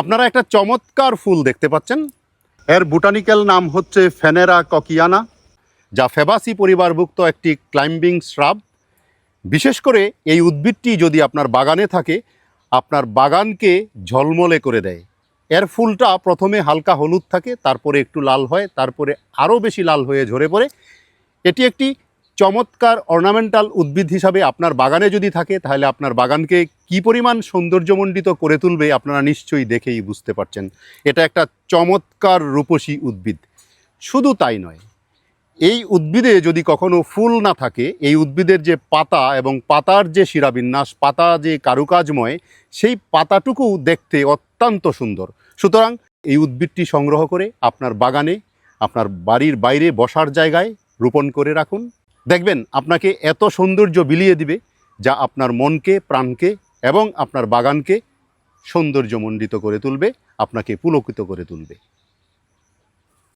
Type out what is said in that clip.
আপনারা একটা চমৎকার ফুল দেখতে পাচ্ছেন। এর বোটানিক্যাল নাম হচ্ছে ফেনেরা ককিয়ানা, যা ফেবাসি পরিবারভুক্ত একটি ক্লাইম্বিং শ্রাব। বিশেষ করে এই উদ্ভিদটি যদি আপনার বাগানে থাকে, আপনার বাগানকে ঝলমলে করে দেয়। এর ফুলটা প্রথমে হালকা হলুদ থাকে, তারপরে একটু লাল হয়, তারপরে আরও বেশি লাল হয়ে ঝরে পড়ে। এটি একটি চমৎকার অর্নামেন্টাল উদ্ভিদ হিসাবে আপনার বাগানে যদি থাকে, তাহলে আপনার বাগানকে কি পরিমাণ সৌন্দর্যমণ্ডিত করে তুলবে আপনারা নিশ্চয়ই দেখেই বুঝতে পারছেন। এটা একটা চমৎকার রূপসী উদ্ভিদ। শুধু তাই নয়, এই উদ্ভিদে যদি কখনো ফুল না থাকে, এই উদ্ভিদের যে পাতা এবং পাতার যে শিরাবিন্যাস, পাতা যে কারুকাজময়, সেই পাতাটুকু দেখতে অত্যন্ত সুন্দর। সুতরাং এই উদ্ভিদটি সংগ্রহ করে আপনার বাগানে, আপনার বাড়ির বাইরে বসার জায়গায় রোপণ করে রাখুন। দেখবেন আপনাকে এত সৌন্দর্য বিলিয়ে দিবে যা আপনার মনকে, প্রাণকে এবং আপনার বাগানকে সৌন্দর্যমণ্ডিত করে তুলবে, আপনাকে পুলকিত করে তুলবে।